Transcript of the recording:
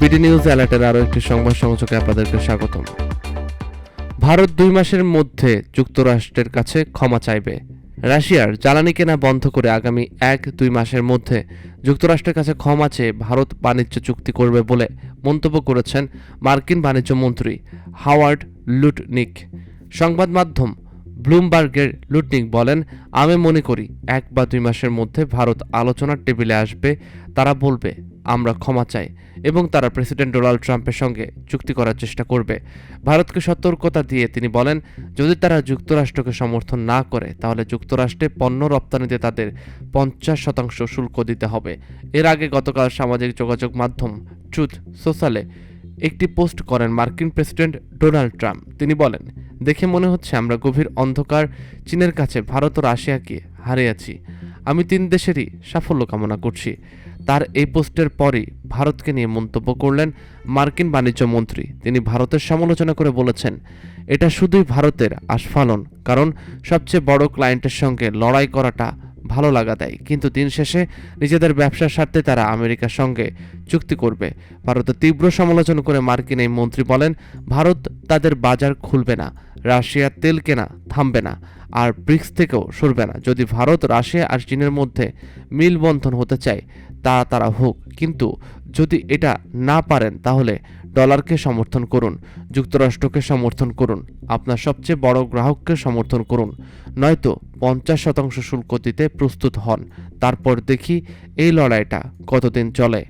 BD news অ্যালার্টের আরও একটি সংবাদ সংযোগে আপনাদেরকে স্বাগতম। ভারত দুই মাসের মধ্যে যুক্তরাষ্ট্রের কাছে ক্ষমা চাইবে। রাশিয়ার জ্বালানি কেনা বন্ধ করে আগামী এক দুই মাসের মধ্যে যুক্তরাষ্ট্রের কাছে ক্ষমা চেয়ে ভারত বাণিজ্য চুক্তি করবে বলে মন্তব্য করেছেন মার্কিন বাণিজ্য মন্ত্রী হাওয়ার্ড লুটনিক। সংবাদ মাধ্যম ব্লুমবার্গের লুটনিক বলেন, আমি মনে করি, এক বা দুই মাসের মধ্যে ভারত আলোচনার টেবিলে আসবে, তারা বলবে আমরা ক্ষমা চাই এবং তারা প্রেসিডেন্ট ডোনাল্ড ট্রাম্পের সঙ্গে চুক্তি করার চেষ্টা করবে। ভারতকে সতর্কতা দিয়ে তিনি বলেন, যদি তারা যুক্তরাষ্ট্রকে সমর্থন না করে, তাহলে যুক্তরাষ্ট্রে পণ্য রপ্তানিতে তাদের পঞ্চাশ শতাংশ শুল্ক দিতে হবে। এর আগে গতকাল সামাজিক যোগাযোগ মাধ্যম ট্রুথ সোশ্যালে একটি পোস্ট করেন মার্কিন প্রেসিডেন্ট ডোনাল্ড ট্রাম্প। তিনি বলেন, দেখে মনে হচ্ছে আমরা গভীর অন্ধকার, চীনের কাছে ভারত ও রাশিয়াকে হারিয়েছি। আমি তিন দেশেরই সাফল্য কামনা করছি। তার এই পোস্টের পরই ভারতকে নিয়ে মন্তব্য করলেন মার্কিন বাণিজ্য মন্ত্রী। তিনি ভারতের সমালোচনা করে বলেছেন, এটা শুধুই ভারতের আস্ফালন, কারণ সবচেয়ে বড় ক্লায়েন্টের সঙ্গে লড়াই করাটা ভালো লাগা দেয়। কিন্তু দিন শেষে নিজেদের ব্যবসার স্বার্থে তারা আমেরিকার সঙ্গে চুক্তি করবে। ভারতের তীব্র সমালোচনা করে মার্কিন এই মন্ত্রী বলেন, ভারত তাদের বাজার খুলবে না। রাশিয়ার তেল কেনা থামবে না আর ব্রিক্স থেকেও সরবে না। যদি ভারত, রাশিয়া আর চীনের মধ্যে মিলবন্ধন হতে চায় তা তারা হোক। কিন্তু যদি এটা না পারেন, তাহলে ডলারকে সমর্থন করুন, যুক্তরাষ্ট্রকে সমর্থন করুন, আপনার সবচেয়ে বড় গ্রাহককে সমর্থন করুন। নয়তো পঞ্চাশ শতাংশ শুল্ক দিতে প্রস্তুত হন। তারপর দেখি এই লড়াইটা কতদিন চলে।